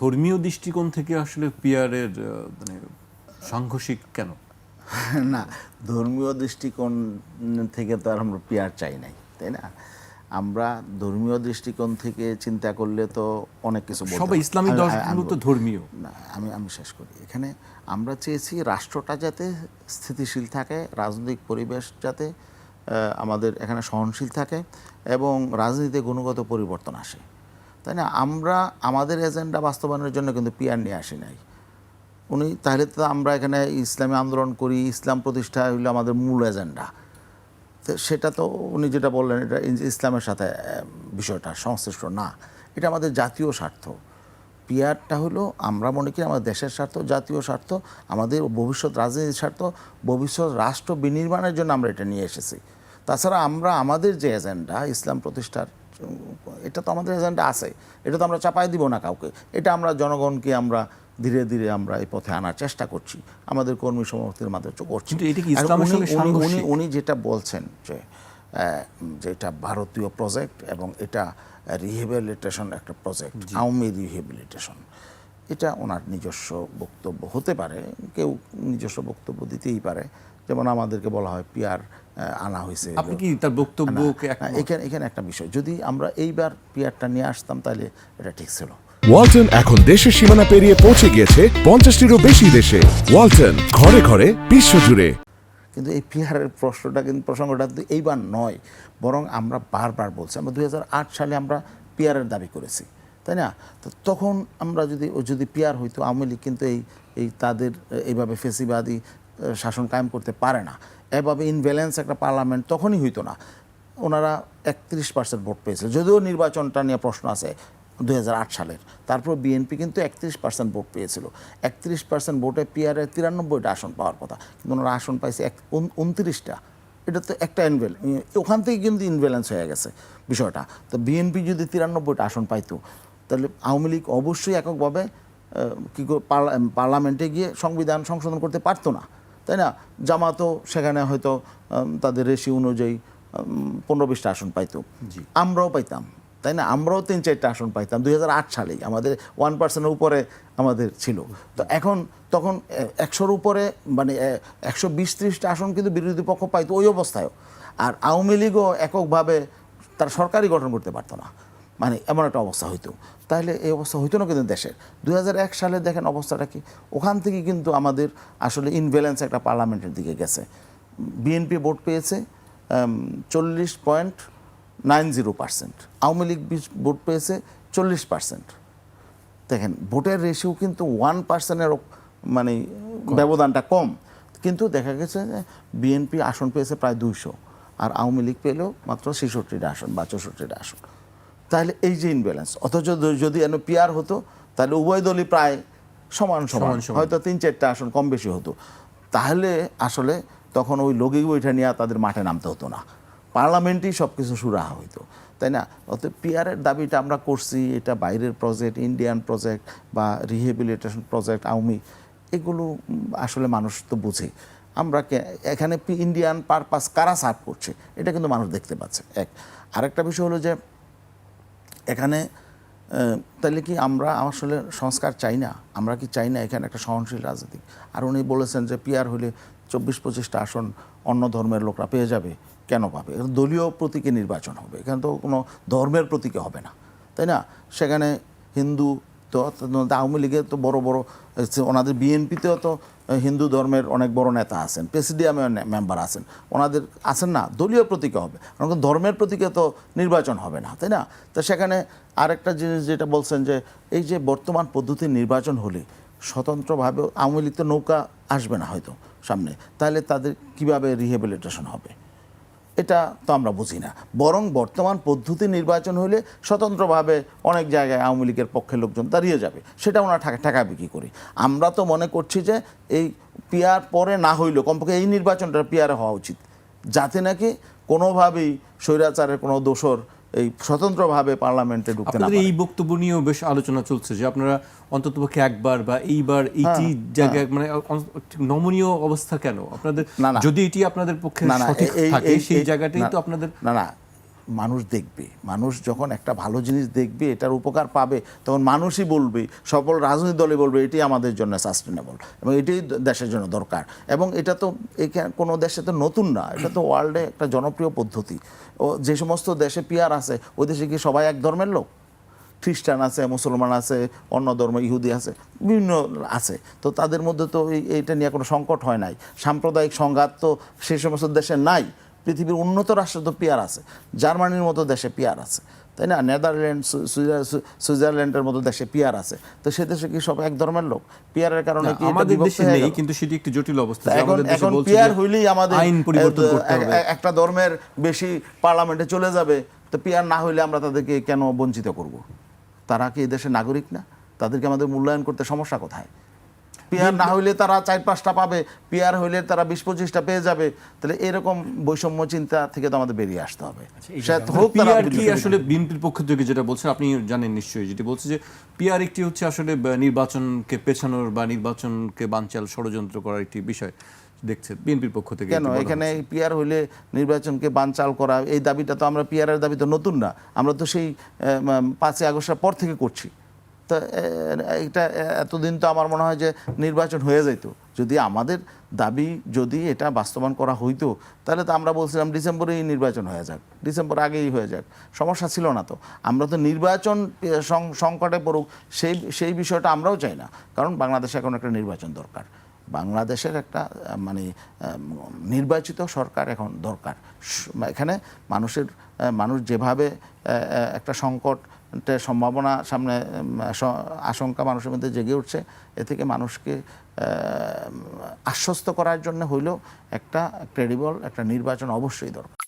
ধর্মীয় দৃষ্টিকোণ থেকে আসলে পিয়ারের মানে সাংঘর্ষিক কেন? না ধর্মীয় দৃষ্টিকোণ থেকে তো আর আমরা পিয়ার চাই নাই তাই না? আমরা ধর্মীয় দৃষ্টিকোণ থেকে চিন্তা করলে তো অনেক কিছু সবাই। ইসলামী আমি- তো ধর্মীয়। না আমি আমি শেষ করি। এখানে আমরা চেয়েছি রাষ্ট্রটা যাতে স্থিতিশীল থাকে রাজনৈতিক পরিবেশ যাতে আমাদের এখানে সহনশীল থাকে এবং রাজনীতিতে গুণগত পরিবর্তন আসে। তাই না? আমরা, আমাদের এজেন্ডা বাস্তবায়নের জন্য কিন্তু পিয়ার নিয়ে আসি নাই। উনি, তাহলে তো আমরা এখানে ইসলামী আন্দোলন করি, ইসলাম প্রতিষ্ঠা হইল আমাদের মূল এজেন্ডা তো সেটা তো উনি যেটা বললেন, এটা ইসলামের সাথে বিষয়টা সংশ্লিষ্ট না। এটা আমাদের জাতীয় স্বার্থ। পিয়ারটা হলো, আমরা মনে করি আমাদের দেশের স্বার্থ, জাতীয় স্বার্থ, আমাদের ভবিষ্যৎ রাজনীতির স্বার্থ, ভবিষ্যৎ রাষ্ট্র বিনির্মাণের জন্য আমরা এটা নিয়ে এসেছি। তাছাড়া আমরা, আমাদের যে এজেন্ডা ইসলাম প্রতিষ্ঠার এটা তো আমাদের এজেন্ডা আছে। এটা তো আমরা চাপাই দিব না কাউকে। এটা আমরা জনগণকে আমরা ধীরে ধীরে আমরা এই পথে আনার চেষ্টা করছি। আমাদের কর্মী সমর্থনের মাধ্যমে করছি। উনি- উনি- যেটা বলছেন যে আহ, যে এটা ভারতীয় প্রজেক্ট এবং এটা রিহেবিলিটেশন একটা প্রজেক্ট আওয়ামী রিহেবিলিটেশন এটা ওনার নিজস্ব বক্তব্য হতে পারে কেউ নিজস্ব বক্তব্য দিতেই পারে। যেমন আমাদেরকে বলা হয় পিয়ার আনা হয়েছে। আপনি কি তার একমত? এখানে এখানে একটা বিষয় যদি আমরা এইবার পিয়ারটা নিয়ে আসতাম তাহলে এটা ঠিক ছিল। ওয়ালটন এখন দেশের সীমানা পেরিয়ে পৌঁছে গিয়েছে পঞ্চাশটিরও বেশি দেশে। ওয়ালটন ঘরে ঘরে বিশ্বজুড়ে। কিন্তু এই পিয়ারের প্রশ্নটা কিন্তু প্রসঙ্গটা এইবার নয় বরং আমরা বারবার বলছি। আমরা দুই হাজার আট সালে আমরা পিয়ারের দাবি করেছি। তাই না? তো তখন আমরা যদি, ও যদি পিয়ার হইতো, আওয়ামী লীগ কিন্তু এই এই তাদের, এইভাবে ফেসিবাদী শাসন কায়েম করতে পারে না। এভাবে ইনব্যালেন্স একটা পার্লামেন্ট তখনই হইতো না। ওনারা একত্রিশ পার্সেন্ট ভোট পেয়েছে যদিও নির্বাচনটা নিয়ে প্রশ্ন আছে দু হাজার আট সালের। তারপর বিএনপি কিন্তু একত্রিশ পার্সেন্ট ভোট পেয়েছিল। একত্রিশ পার্সেন্ট ভোটে পিআরের তিরানব্বইটা আসন পাওয়ার কথা। কিন্তু ওনারা আসন পাইছে এক উনত্রিশটা। এটা তো একটা ইনভেল, ওখান থেকে কিন্তু ইনভ্যালেন্স হয়ে গেছে বিষয়টা। তো বিএনপি যদি তিরানব্বইটা আসন পাইতো তাহলে আওয়ামী লীগ অবশ্যই এককভাবে কী পার্লামেন্টে গিয়ে সংবিধান সংশোধন করতে পারতো না। তাই না? জামাতও সেখানে হয়তো তাদের রেশি অনুযায়ী পনেরো বিশটা আসন পাইতো। আমরাও পাইতাম। তাই না? আমরাও তিন চারটা আসন পাইতাম দু হাজার আট সালেই। আমাদের ওয়ান পার্সেন্টের উপরে আমাদের ছিল। তো এখন তখন একশোর উপরে মানে একশো বিশ ত্রিশটা আসন কিন্তু বিরোধী পক্ষ পাইতো ওই অবস্থায়ও। আর আওয়ামী লীগও এককভাবে তার সরকারি গঠন করতে পারতো না। মানে এমন একটা অবস্থা হইতো। তাহলে এই অবস্থা হইতো না কিন্তু দেশের। দু হাজার এক সালে দেখেন অবস্থাটা কি? ওখান থেকে কিন্তু আমাদের আসলে ইনভ্যালেন্স একটা পার্লামেন্টের দিকে গেছে। বিএনপি ভোট পেয়েছে চল্লিশ point nine zero percent. Awami League vote পেয়েছে চল্লিশ পার্সেন্ট। দেখেন ভোটের রেশিও কিন্তু ওয়ান পার্সেন্টের মানে ব্যবধানটা কম। কিন্তু দেখা গেছে যে বিএনপি আসন পেয়েছে প্রায় দুইশো। আর আওয়ামী লীগ পেলেও মাত্র ছেষট্টিটা আসন বা চৌষট্টিটা আসন। তাহলে এই যে ইনব্যালেন্স অথচ যদি এন পিয়ার হতো তাহলে উভয় দলই প্রায় সমান সমান। হয়তো তিন চারটা আসন কম বেশি হতো। তাহলে আসলে তখন ওই লগিগ বইটা নিয়ে তাদের মাঠে নামতে হতো না। পার্লামেন্টেই সব কিছু সুরাহা হইতো তাই না? অত পিয়ারের দাবিটা আমরা করছি এটা বাইরের প্রজেক্ট ইন্ডিয়ান প্রজেক্ট বা রিহেবিলিটেশন প্রজেক্ট আওয়ামী এগুলো আসলে মানুষ তো বুঝে। আমরা এখানে ইন্ডিয়ান পারপাস কারা সার্ভ করছে এটা কিন্তু মানুষ দেখতে পাচ্ছে। এক আরেকটা বিষয় হলো যে এখানে তাহলে কি আমরা আসলে সংস্কার চাই না? আমরা কি চাই না এখানে একটা সহনশীল রাজনীতি? আর উনি বলেছেন যে পিয়ার হলে চব্বিশ পঁচিশটা আসন অন্য ধর্মের লোকরা পেয়ে যাবে। কেন পাবে? দলীয় প্রতীকে নির্বাচন হবে। এখানে তো কোনো ধর্মের প্রতীকে হবে না। তাই না? সেখানে হিন্দু তো আওয়ামী লীগের তো বড় বড় ওনাদের বিএনপিতেও তো হিন্দু ধর্মের অনেক বড় নেতা আছেন, প্রেসিডিয়ামে মেম্বার আছেন, ওনাদের আছেন না, দলীয় প্রতীকে হবে, কারণ ধর্মের প্রতীকে তো নির্বাচন হবে না, তাই না? তো সেখানে আরেকটা জিনিস যেটা বলছেন যে, এই যে বর্তমান পদ্ধতির নির্বাচন হলে স্বতন্ত্রভাবে আওয়ামী লীগ তো নৌকা আসবে না হয়তো সামনে, তাহলে তাদের কীভাবে রিহেবিলিটেশন হবে? এটা তো আমরা বুঝি না। বরং বর্তমান পদ্ধতি নির্বাচন হলে স্বতন্ত্রভাবে অনেক জায়গায় আওয়ামী লীগের পক্ষে লোকজন দাঁড়িয়ে যাবে। সেটা ওনারা ঠেকা ঠাকা বিক্রি করি। আমরা তো মনে করছি যে এই পিয়ার পরে না হইলেও, কমপক্ষে এই নির্বাচনটা পিয়ারে হওয়া উচিত। যাতে নাকি কোনোভাবেই স্বৈরাচারের কোনো দোষর এই স্বতন্ত্রভাবে পার্লামেন্টে ঢুকতে না এই বক্তব্য নিয়েও বেশ আলোচনা চলছে যে আপনারা অন্ততপক্ষে একবার বা এইবার এইটি হ্যাঁ, জায়গায় মানে নমনীয় অবস্থা কেন? আপনাদের। যদি এটি আপনাদের পক্ষে সঠিক থাকে সেই জায়গাটাই তো আপনাদের না না মানুষ দেখবে। মানুষ যখন একটা ভালো জিনিস দেখবে এটার উপকার পাবে তখন মানুষই বলবে সকল রাজনৈতিক দলই বলবে এটি আমাদের জন্য সাস্টেনেবল এবং এটাই দেশের জন্য দরকার। এবং এটা তো এখানে কোনো দেশে তো নতুন না এটা তো ওয়ার্ল্ডে একটা জনপ্রিয় পদ্ধতি। ও যে সমস্ত দেশে পিয়ার আছে ওই দেশে কি সবাই এক ধর্মের লোক? খ্রিস্টান আছে, মুসলমান আছে, অন্য ধর্ম, ইহুদি আছে, বিভিন্ন আছে। তো তাদের মধ্যে তো এই- এইটা নিয়ে কোনো সংকট হয় নাই। সাম্প্রদায়িক সংঘাত তো সেই সমস্ত দেশে নাই। পৃথিবীর উন্নত রাষ্ট্রে তো পিয়ার আছে। জার্মানির মতো দেশে পিয়ার আছে। তাই না? নেদারল্যান্ড সুইজারল্যান্ডের মতো দেশে পিয়ার আছে। তো সে দেশে কি সব এক ধর্মের লোক? পিয়ারের কারণে কি আমাদের দেশে নেই কিন্তু সেটি একটি জটিল অবস্থা। এখন এখন পিয়ার হইলেই আমাদের আইন পরিবর্তন করতে হবে। একটা ধর্মের বেশি পার্লামেন্টে চলে যাবে। তো পিয়ার না হইলে আমরা তাদেরকে কেন বঞ্চিত করব? তারা কি এই দেশের নাগরিক না? তাদেরকে আমাদের মূল্যায়ন করতে সমস্যা কোথায়? পিয়ার না হইলে তারা চার পাঁচটা পাবে পিয়ার হইলে তারা বিশ পঁচিশটা পেয়ে যাবে। তাহলে এরকম বৈষম্য চিন্তা থেকে তো আমাদের বেরিয়ে আসতে হবে। কি বিদ্যুৎ আসলে বিএনপির পক্ষ থেকে যেটা বলছেন আপনি জানেন নিশ্চয়ই যেটি বলছে যে পিআর একটি হচ্ছে আসলে নির্বাচনকে পেছানোর বা নির্বাচনকে বানচাল ষড়যন্ত্র করার একটি বিষয় দেখছে বিএনপির পক্ষ থেকে কেন? এখানে। পিয়ার হইলে নির্বাচনকে বানচাল করা এই দাবিটা তো আমরা পিয়ারের দাবি তো নতুন না। আমরা তো সেই পাঁচই আগস্টের পর থেকে করছি। তো এটা এতদিন তো আমার মনে হয় যে নির্বাচন হয়ে যেত যদি আমাদের দাবি যদি এটা বাস্তবায়ন করা হইতো, তাহলে তো আমরা বলছিলাম ডিসেম্বরেই নির্বাচন হয়ে যাক, ডিসেম্বর আগেই হয়ে যাক। সমস্যা ছিল না তো। আমরা তো নির্বাচন সংকটে পড়ুক, সেই সেই বিষয়টা আমরাও চাই না। কারণ বাংলাদেশে এখন একটা নির্বাচন দরকার। বাংলাদেশের একটা মানে নির্বাচিত সরকার এখন দরকার। এখানে মানুষের মানুষ যেভাবে একটা সংকটের সম্ভাবনা সামনে আশঙ্কা মানুষের মধ্যে জেগে উঠছে। এ থেকে মানুষকে আশ্বস্ত করার জন্য হইলেও একটা ক্রেডিবল একটা নির্বাচন অবশ্যই দরকার।